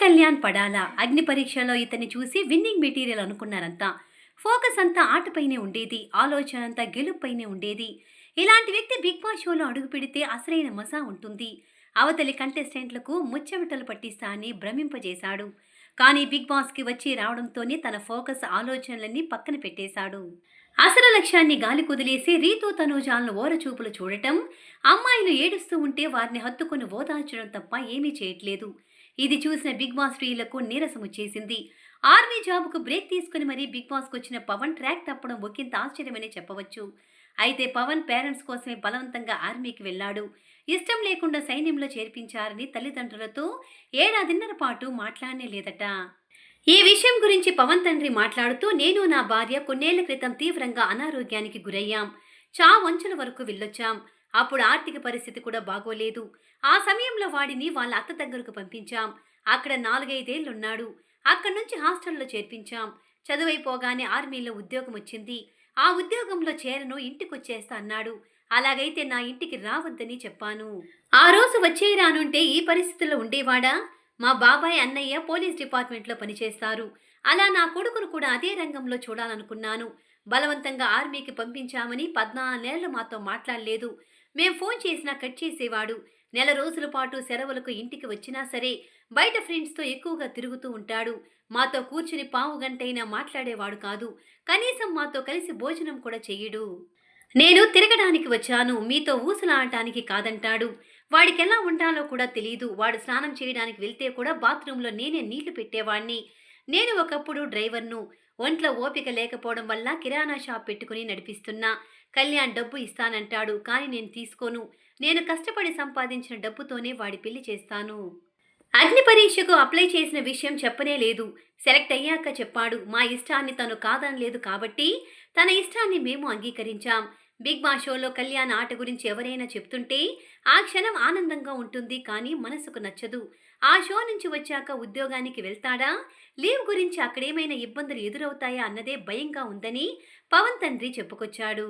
కళ్యాణ్ పడాలా? అగ్ని పరీక్షలో ఇతన్ని చూసి విన్నింగ్ మెటీరియల్ అనుకున్నారంతా. ఫోకస్ అంతా ఆటపైనే ఉండేది. ఆలోచన అంతా గెలుపుపైనే ఉండేది. ఇలాంటి వ్యక్తి బిగ్ బాస్ షోలో అడుగు పెడితే అసలైన మజా ఉంటుంది. అవతలి కంటెస్టెంట్లకు ముచ్చమిటలు పట్టిస్తా అని భ్రమింపజేశాడు. కానీ బిగ్ బాస్కి వచ్చి రావడంతోనే తన ఫోకస్ ఆలోచనలన్నీ పక్కన పెట్టేశాడు. అసలు లక్ష్యాన్ని గాలి కుదిలేసి రీతు తనూజాలను ఓరచూపులు చూడటం అమ్మాయిలు ఏడుస్తూ ఉంటే వారిని హత్తుకుని ఓదార్చడం తప్ప ఏమీ చేయట్లేదు. ఇది చూసిన బిగ్ బాస్ స్త్రీలకు నీరసం వచ్చేసింది ఆర్మీ జాబ్కు బ్రేక్ తీసుకుని మరీ బిగ్ బాస్కి వచ్చిన పవన్ ట్రాక్ తప్పడం ఒకంత ఆశ్చర్యమనే చెప్పవచ్చు. అయితే పవన్ పేరెంట్స్ కోసమే బలవంతంగా ఆర్మీకి వెళ్ళాడు. ఇష్టం లేకుండా సైన్యంలో చేర్పించారని తల్లిదండ్రులతో ఏడాదిన్నర పాటు మాట్లాడనే లేదట. ఈ విషయం గురించి పవన్ తండ్రి మాట్లాడుతూ నేను నా భార్య కొన్నేళ్ళ క్రితం తీవ్రంగా అనారోగ్యానికి గురయ్యాం. చావంచుల వరకు వెళ్ళొచ్చాం. అప్పుడు ఆర్థిక పరిస్థితి కూడా బాగోలేదు. ఆ సమయంలో వాడిని వాళ్ళ అత్త దగ్గరకు పంపించాం. అక్కడ నాలుగైదేళ్ళున్నాడు అక్కడి నుంచి హాస్టల్లో చేర్పించాం. చదువైపోగానే ఆర్మీలో ఉద్యోగం వచ్చింది. ఆ ఉద్యోగంలో చేరను ఇంటికొచ్చేస్తా అన్నాడు. అలాగైతే నా ఇంటికి రావద్దని చెప్పాను. ఆ రోజు వచ్చే రానుంటే ఈ పరిస్థితుల్లో ఉండేవాడా? మా బాబాయ్ అన్నయ్య పోలీస్ డిపార్ట్మెంట్లో పనిచేస్తారు. అలా నా కొడుకును కూడా అదే రంగంలో చూడాలనుకున్నాను. బలవంతంగా ఆర్మీకి పంపించామని పద్నాలుగేళ్ళు మాతో మాట్లాడలేదు. మేం ఫోన్ చేసినా కట్ చేసేవాడు. నెల రోజుల పాటు సెలవులకు ఇంటికి వచ్చినా సరే బయట ఫ్రెండ్స్తో ఎక్కువగా తిరుగుతూ ఉంటాడు. మాతో కూర్చుని పావు గంటైనా మాట్లాడేవాడు కాదు. కనీసం మాతో కలిసి భోజనం కూడా చెయ్యడు నేను తిరగడానికి వచ్చాను. మీతో ఊసలాడటానికి కాదంటాడు. వాడికి ఎలా ఉండాలో కూడా తెలియదు వాడు స్నానం చేయడానికి వెళ్తే కూడా బాత్రూంలో నేనే నీళ్ళు పెట్టేవాణ్ణి. నేను ఒకప్పుడు డ్రైవర్ను ఒంట్లో ఓపిక లేకపోవడం వల్ల కిరాణా షాప్ పెట్టుకుని నడిపిస్తున్నా. కళ్యాణ్ డబ్బు ఇస్తానంటాడు కానీ నేను తీసుకోను. నేను కష్టపడి సంపాదించిన డబ్బుతోనే వాడి పెళ్ళి చేస్తాను. అగ్ని పరీక్షకు అప్లై చేసిన విషయం చెప్పనే లేదు. సెలెక్ట్ అయ్యాక చెప్పాడు మా ఇష్టాన్ని తను కాదనలేదు కాబట్టి తన ఇష్టాన్ని మేము అంగీకరించాం. బిగ్ బాస్ షోలో కళ్యాణ్ ఆట గురించి ఎవరైనా చెప్తుంటే ఆ క్షణం ఆనందంగా ఉంటుంది కానీ మనసుకు నచ్చదు. ఆ షో నుంచి వచ్చాక ఉద్యోగానికి వెళ్తాడా? లీవ్ గురించి అక్కడేమైనా ఇబ్బందులు ఎదురవుతాయా అన్నదే భయంగా ఉందని పవన్ తండ్రి చెప్పుకొచ్చాడు.